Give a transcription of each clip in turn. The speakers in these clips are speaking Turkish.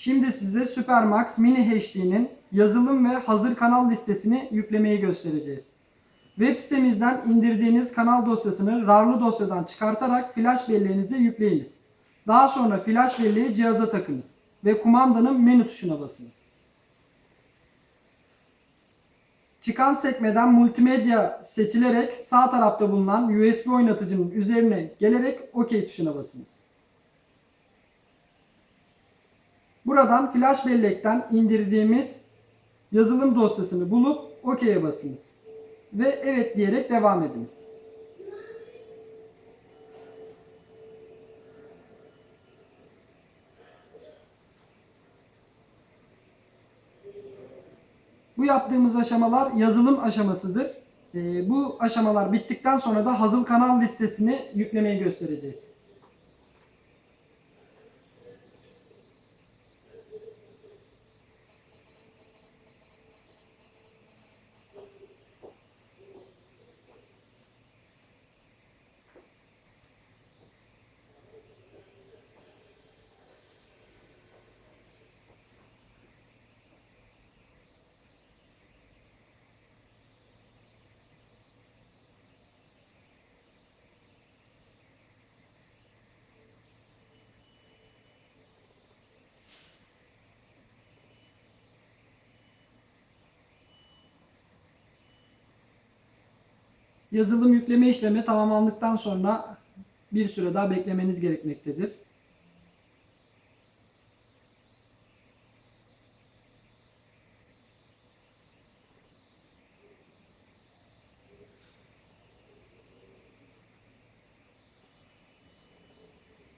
Şimdi size Supermax Mini HD'nin yazılım ve hazır kanal listesini yüklemeyi göstereceğiz. Web sitemizden indirdiğiniz kanal dosyasını RAR'lı dosyadan çıkartarak flash belleğinize yükleyiniz. Daha sonra flash belleği cihaza takınız ve kumandanın menü tuşuna basınız. Çıkan sekmeden multimedya seçilerek sağ tarafta bulunan USB oynatıcının üzerine gelerek OK tuşuna basınız. Buradan flash bellekten indirdiğimiz yazılım dosyasını bulup OK'ye basınız. Ve evet diyerek devam ediniz. Bu yaptığımız aşamalar yazılım aşamasıdır. Ee, bu aşamalar bittikten sonra da hazır kanal listesini yüklemeyi göstereceğiz. Yazılım yükleme işlemi tamamlandıktan sonra bir süre daha beklemeniz gerekmektedir.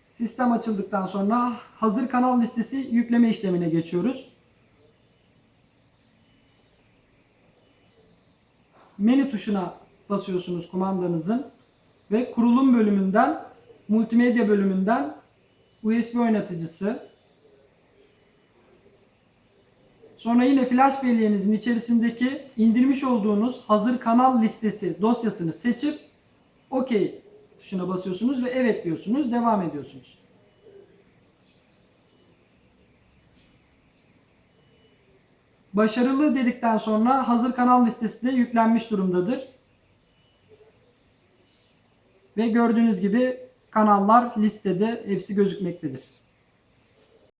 Sistem açıldıktan sonra hazır kanal listesi yükleme işlemine geçiyoruz. menü tuşuna basıyorsunuz kumandanızın ve kurulum bölümünden multimedya bölümünden USB oynatıcısı sonra yine flash belleğinizin içerisindeki indirmiş olduğunuz hazır kanal listesi dosyasını seçip OK tuşuna basıyorsunuz ve evet diyorsunuz devam ediyorsunuz. Başarılı dedikten sonra hazır kanal listesi de yüklenmiş durumdadır. Ve gördüğünüz gibi kanallar listede hepsi gözükmektedir.